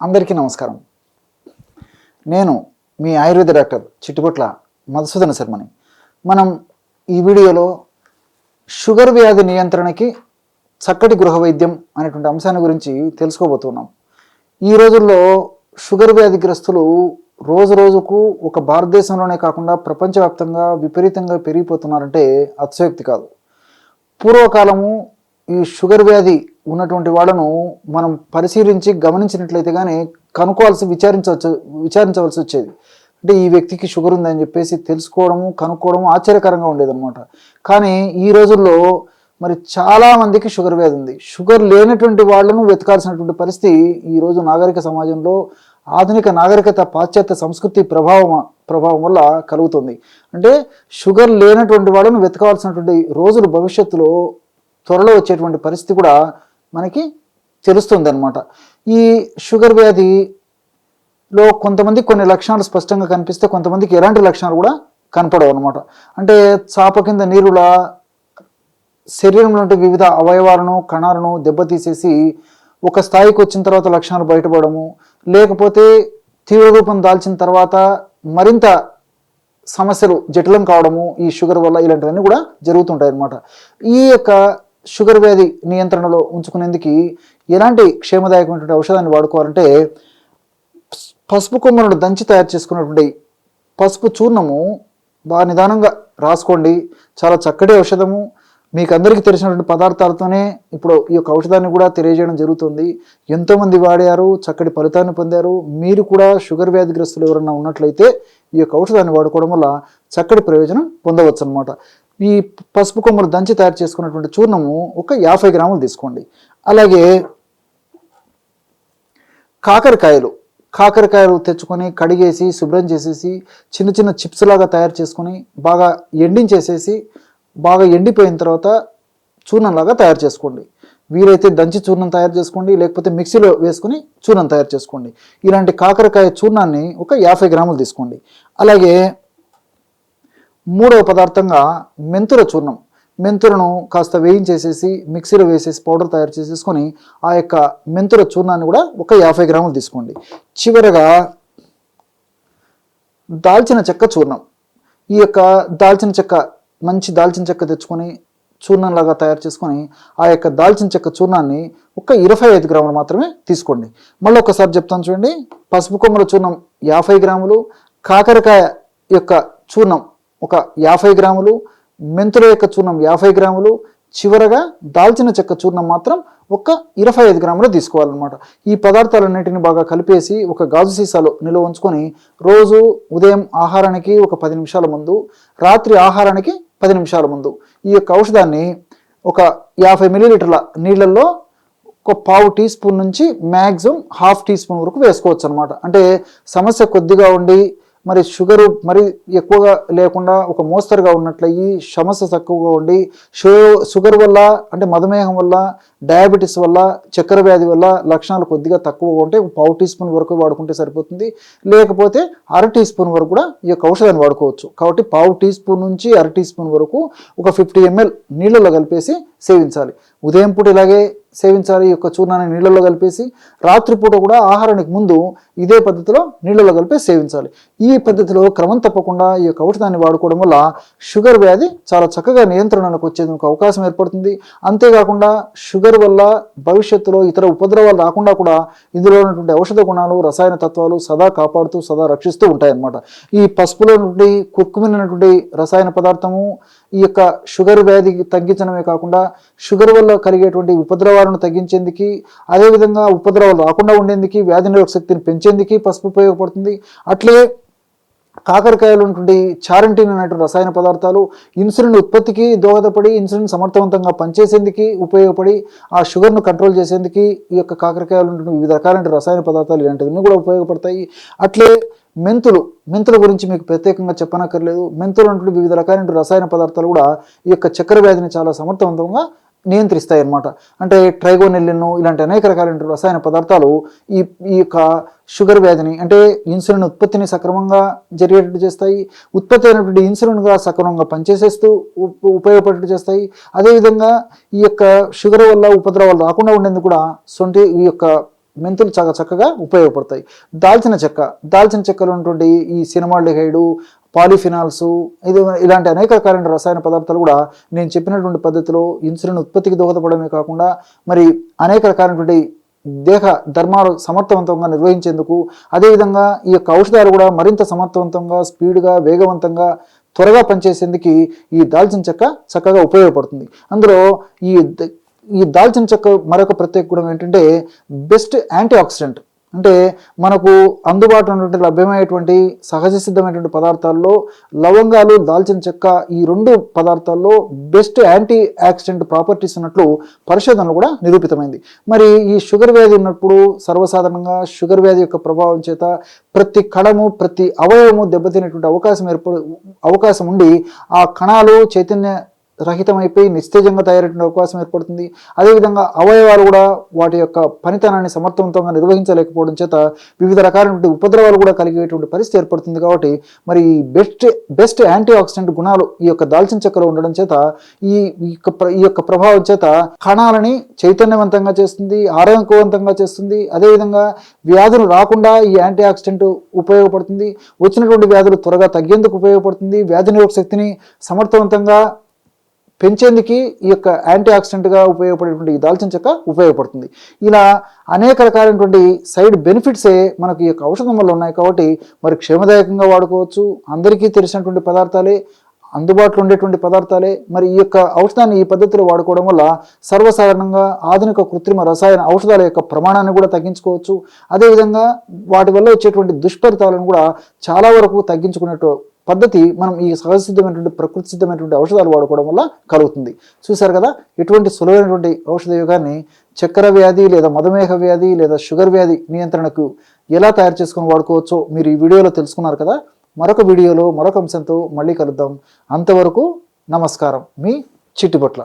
అందరికీ నమస్కారం. నేను మీ ఆయుర్వేద డాక్టర్ చిట్టుపట్ల మధుసూదన శర్మని. మనం ఈ వీడియోలో షుగర్ వ్యాధి నియంత్రణకి చక్కటి గృహ వైద్యం అనేటువంటి అంశాన్ని గురించి తెలుసుకోబోతున్నాం. ఈ రోజుల్లో షుగర్ వ్యాధిగ్రస్తులు రోజు రోజుకు ఒక భారతదేశంలోనే కాకుండా ప్రపంచవ్యాప్తంగా విపరీతంగా పెరిగిపోతున్నారంటే అతిశయోక్తి కాదు. పూర్వకాలము ఈ షుగర్ వ్యాధి ఉన్నటువంటి వాళ్ళను మనం పరిశీలించి గమనించినట్లయితే కానీ కనుక్కోవాల్సి విచారించవచ్చు విచారించవలసి వచ్చేది. అంటే ఈ వ్యక్తికి షుగర్ ఉందని చెప్పేసి తెలుసుకోవడము కనుక్కోవడము ఆశ్చర్యకరంగా ఉండేదన్నమాట. కానీ ఈ రోజుల్లో మరి చాలా మందికి షుగర్ వ్యాధి ఉంది. షుగర్ లేనటువంటి వాళ్ళను వెతకాల్సినటువంటి పరిస్థితి ఈ రోజు నాగరిక సమాజంలో ఆధునిక నాగరికత పాశ్చాత్య సంస్కృతి ప్రభావం ప్రభావం వల్ల కలుగుతుంది. అంటే షుగర్ లేనటువంటి వాళ్ళను వెతకాల్సినటువంటి రోజులు భవిష్యత్తులో త్వరలో వచ్చేటువంటి పరిస్థితి కూడా మనకి తెలుస్తుంది అనమాట ఈ షుగర్ వ్యాధిలో కొంతమంది కొన్ని లక్షణాలు స్పష్టంగా కనిపిస్తే కొంతమందికి ఎలాంటి లక్షణాలు కూడా కనపడవు అనమాట అంటే చాప కింద నీరులా శరీరంలోని వివిధ అవయవాలను కణాలను దెబ్బతీసేసి ఒక స్థాయికి వచ్చిన తర్వాత లక్షణాలు బయటపడము లేకపోతే తీవ్ర రూపం దాల్చిన తర్వాత మరింత సమస్యలు జటిలం కావడము ఈ షుగర్ వల్ల ఇలాంటివన్నీ కూడా జరుగుతుంటాయి అన్నమాట ఈ యొక్క షుగర్ వ్యాధి నియంత్రణలో ఉంచుకునేందుకు ఎలాంటి క్షేమదాయకమైనటువంటి ఔషధాన్ని వాడుకోవాలంటే పసుపు కొమ్మలను దంచి తయారు చేసుకున్నటువంటి పసుపు చూర్ణము బాగా నిదానంగా రాసుకోండి. చాలా చక్కటి ఔషధము. మీకు అందరికీ తెలిసినటువంటి పదార్థాలతోనే ఇప్పుడు ఈ యొక్క ఔషధాన్ని కూడా తెలియజేయడం జరుగుతుంది. ఎంతోమంది వాడారు చక్కటి ఫలితాన్ని పొందారు. మీరు కూడా షుగర్ వ్యాధిగ్రస్తులు ఎవరన్నా ఉన్నట్లయితే ఈ యొక్క ఔషధాన్ని వాడుకోవడం వల్ల చక్కటి ప్రయోజనం పొందవచ్చు అనమాట ఈ పసుపు కొమ్మలు దంచి తయారు చేసుకున్నటువంటి చూర్ణము ఒక యాభై గ్రాములు తీసుకోండి. అలాగే కాకరకాయలు కాకరకాయలు తెచ్చుకొని కడిగేసి శుభ్రం చేసేసి చిన్న చిన్న చిప్స్ లాగా తయారు చేసుకొని బాగా ఎండించేసేసి బాగా ఎండిపోయిన తర్వాత చూర్ణంలాగా తయారు చేసుకోండి. వీలైతే దంచి చూర్ణం తయారు చేసుకోండి లేకపోతే మిక్సీలో వేసుకుని చూర్ణం తయారు చేసుకోండి. ఇలాంటి కాకరకాయ చూర్ణాన్ని ఒక యాభై గ్రాములు తీసుకోండి. అలాగే మూడవ పదార్థంగా మెంతుల చూర్ణం. మెంతులను కాస్త వేయించేసేసి మిక్సీలో వేసేసి పౌడర్ తయారు చేసేసుకొని ఆ యొక్క మెంతుల చూర్ణాన్ని కూడా ఒక యాభై గ్రాములు తీసుకోండి. చివరగా దాల్చిన చెక్క చూర్ణం. ఈ యొక్క దాల్చిన చెక్క మంచి దాల్చిన చెక్క తెచ్చుకొని చూర్ణంలాగా తయారు చేసుకొని ఆ యొక్క దాల్చిన చెక్క చూర్ణాన్ని ఒక ఇరవై ఐదు గ్రాములు మాత్రమే తీసుకోండి. మళ్ళీ ఒకసారి చెప్తాను చూడండి. పసుపు కొమ్మల చూర్ణం యాభై గ్రాములు కాకరకాయ యొక్క చూర్ణం ఒక యాభై గ్రాములు మెంతుల యొక్క చూర్ణం యాభై గ్రాములు చివరగా దాల్చిన చెక్క చూర్ణం మాత్రం ఒక ఇరవై ఐదు గ్రాములు తీసుకోవాలన్నమాట. ఈ పదార్థాలన్నింటినీ బాగా కలిపేసి ఒక గాజు సీసాలో నిల్వ ఉంచుకొని రోజు ఉదయం ఆహారానికి ఒక పది నిమిషాల ముందు రాత్రి ఆహారానికి పది నిమిషాల ముందు ఈ యొక్క ఔషధాన్ని ఒక యాభై మిల్లీలీటర్ల నీళ్ళల్లో ఒక పావు టీ స్పూన్ నుంచి మ్యాక్సిమం హాఫ్ టీ స్పూన్ వరకు వేసుకోవచ్చు అనమాట అంటే సమస్య కొద్దిగా ఉండి మరి షుగరు మరి ఎక్కువగా లేకుండా ఒక మోస్తరుగా ఉన్నట్లయి సమస్య తక్కువగా ఉండి షుగర్ వల్ల అంటే మధుమేహం వల్ల డయాబెటీస్ వల్ల చక్కెర వ్యాధి వల్ల లక్షణాలు కొద్దిగా తక్కువగా ఉంటే పావు టీ స్పూన్ వరకు వాడుకుంటే సరిపోతుంది. లేకపోతే అర టీ స్పూన్ వరకు కూడా ఈ యొక్క ఔషధాన్ని వాడుకోవచ్చు. కాబట్టి పావు టీ స్పూన్ నుంచి అర టీ స్పూన్ వరకు ఒక ఫిఫ్టీ ఎంఎల్ నీళ్ళలో కలిపేసి సేవించాలి. ఉదయం పూట ఇలాగే సేవించాలి ఈ యొక్క చూర్ణాన్ని నీళ్ళలో కలిపేసి రాత్రిపూట కూడా ఆహారానికి ముందు ఇదే పద్ధతిలో నీళ్ళలో కలిపి సేవించాలి. ఈ పద్ధతిలో క్రమం తప్పకుండా ఈ యొక్క ఔషధాన్ని వాడుకోవడం వల్ల షుగర్ వ్యాధి చాలా చక్కగా నియంత్రణకు వచ్చేందుకు అవకాశం ఏర్పడుతుంది. అంతేకాకుండా షుగర్ వల్ల భవిష్యత్తులో ఇతర ఉపద్రవాలు రాకుండా కూడా ఇందులో ఉన్నటువంటి ఔషధ గుణాలు రసాయన తత్వాలు సదా కాపాడుతూ సదా రక్షిస్తూ ఉంటాయన్నమాట. ఈ పసుపులో నుండి కుక్కుమినటువంటి రసాయన పదార్థము ఈ యొక్క షుగర్ వ్యాధి తగ్గించడమే కాకుండా షుగర్ వల్ల కలిగేటువంటి ఉపద్రవాలను తగ్గించేందుకు అదేవిధంగా ఉపద్రవాలు రాకుండా ఉండేందుకు వ్యాధి నిరోధక శక్తిని పెంచేందుకు పసుపు ఉపయోగపడుతుంది. అట్లే కాకరకాయలు ఉన్నటువంటి చారంటీన్ అనేటువంటి రసాయన పదార్థాలు ఇన్సులిన్ ఉత్పత్తికి దోహదపడి ఇన్సులిన్ సమర్థవంతంగా పనిచేసేందుకు ఉపయోగపడి ఆ షుగర్ను కంట్రోల్ చేసేందుకు ఈ యొక్క కాకరకాయలు ఉన్నటువంటి వివిధ రకాలైన రసాయన పదార్థాలు ఇలాంటివన్నీ కూడా ఉపయోగపడతాయి. అట్లే మెంతులు మెంతుల గురించి మీకు ప్రత్యేకంగా చెప్పనక్కర్లేదు. మెంతులు ఉన్నటువంటి వివిధ రకాలైన రసాయన పదార్థాలు కూడా ఈ యొక్క చక్కెర వ్యాధిని చాలా సమర్థవంతంగా నియంత్రిస్తాయి అన్నమాట అంటే ట్రైగోనెల్లిన్ ఇలాంటి అనేక రకాలైన రసాయన పదార్థాలు ఈ ఈ యొక్క షుగర్ వ్యాధిని అంటే ఇన్సులిన్ ఉత్పత్తిని సక్రమంగా జరిగేటట్టు చేస్తాయి ఉత్పత్తి అయినటువంటి ఇన్సులిన్గా సక్రమంగా పనిచేసేస్తూ ఉపయోగపడేటట్టు ఉపయోగపడేట్టు చేస్తాయి. అదేవిధంగా ఈ యొక్క షుగర్ వల్ల ఉపద్రవాలు రాకుండా ఉండేందుకు కూడా సొంటి ఈ యొక్క మెంతులు చాలా చక్కగా ఉపయోగపడతాయి. దాల్చిన చెక్క దాల్చిన చెక్కలో ఉన్నటువంటి ఈ సినిమాల్డిహైడు పాలిఫినాల్స్ ఇది ఇలాంటి అనేక రకాలైన రసాయన పదార్థాలు కూడా నేను చెప్పినటువంటి పద్ధతిలో ఇన్సులిన్ ఉత్పత్తికి దోహదపడమే కాకుండా మరి అనేక రకాలైనటువంటి దేహ ధర్మాలు సమర్థవంతంగా నిర్వహించేందుకు అదేవిధంగా ఈ యొక్క ఔషధాలు కూడా మరింత సమర్థవంతంగా స్పీడ్గా వేగవంతంగా త్వరగా పనిచేసేందుకు ఈ దాల్చిన చెక్క చక్కగా ఉపయోగపడుతుంది. అందులో ఈ ఈ దాల్చిన చెక్క మరొక ప్రత్యేక గుణం ఏంటంటే బెస్ట్ యాంటీ ఆక్సిడెంట్ అంటే మనకు అందుబాటులో ఉన్నటువంటి లభ్యమయ్యేటువంటి సహజ సిద్ధమైనటువంటి పదార్థాల్లో లవంగాలు దాల్చిన చెక్క ఈ రెండు పదార్థాల్లో బెస్ట్ యాంటీ యాక్సిడెంట్ ప్రాపర్టీస్ ఉన్నట్లు పరిశోధనలు కూడా నిరూపితమైంది. మరి ఈ షుగర్ వ్యాధి ఉన్నప్పుడు సర్వసాధారణంగా షుగర్ వ్యాధి యొక్క ప్రభావం చేత ప్రతి కణము ప్రతి అవయవము దెబ్బతినేటువంటి అవకాశం ఏర్పడు అవకాశం ఉండి ఆ కణాలు చైతన్య రహితమైపోయి నిస్తేజంగా తయారయ్యే అవకాశం ఏర్పడుతుంది. అదేవిధంగా అవయవాలు కూడా వాటి యొక్క పనితనాన్ని సమర్థవంతంగా నిర్వహించలేకపోవడం చేత వివిధ రకాలైనటువంటి ఉపద్రవాలు కూడా కలిగేటువంటి పరిస్థితి ఏర్పడుతుంది కాబట్టి మరి ఈ బెస్ట్ బెస్ట్ యాంటీ ఆక్సిడెంట్ గుణాలు ఈ యొక్క దాల్చిన చెక్కలో ఉండడం చేత ఈ ఈ యొక్క ఈ యొక్క ప్రభావం చేత కణాలని చైతన్యవంతంగా చేస్తుంది ఆరోగ్యవంతంగా చేస్తుంది. అదేవిధంగా వ్యాధులు రాకుండా ఈ యాంటీ ఆక్సిడెంట్ ఉపయోగపడుతుంది. వచ్చినటువంటి వ్యాధులు త్వరగా తగ్గేందుకు ఉపయోగపడుతుంది. వ్యాధి నిరోధక శక్తిని సమర్థవంతంగా పెంచేందుకు ఈ యొక్క యాంటీ ఆక్సిడెంట్గా ఉపయోగపడేటువంటి ఈ దాల్చిన చెక్క ఉపయోగపడుతుంది. ఇలా అనేక రకాలైనటువంటి సైడ్ బెనిఫిట్సే మనకు ఈ యొక్క ఔషధం వల్ల ఉన్నాయి కాబట్టి మరి క్షేమదాయకంగా వాడుకోవచ్చు. అందరికీ తెలిసినటువంటి పదార్థాలే అందుబాటులో ఉండేటువంటి పదార్థాలే మరి ఈ యొక్క ఔషధాన్ని ఈ పద్ధతిలో వాడుకోవడం వల్ల సర్వసాధారణంగా ఆధునిక కృత్రిమ రసాయన ఔషధాల యొక్క ప్రమాణాన్ని కూడా తగ్గించుకోవచ్చు. అదేవిధంగా వాటి వల్ల వచ్చేటువంటి దుష్ఫలితాలను కూడా చాలా వరకు తగ్గించుకునేట్టు పద్ధతి మనం ఈ సహజ సిద్ధమైనటువంటి ప్రకృతి సిద్ధమైనటువంటి ఔషధాలు వాడుకోవడం వల్ల కలుగుతుంది. చూశారు కదా ఎటువంటి సులువైనటువంటి ఔషధ యుగాన్ని చక్కెర వ్యాధి లేదా మధుమేహ వ్యాధి లేదా షుగర్ వ్యాధి నియంత్రణకు ఎలా తయారు చేసుకొని వాడుకోవచ్చో మీరు ఈ వీడియోలో తెలుసుకున్నారు కదా. మరొక వీడియోలో మరొక అంశంతో మళ్ళీ కలుద్దాం. అంతవరకు నమస్కారం. మీ చిట్టిబొట్ల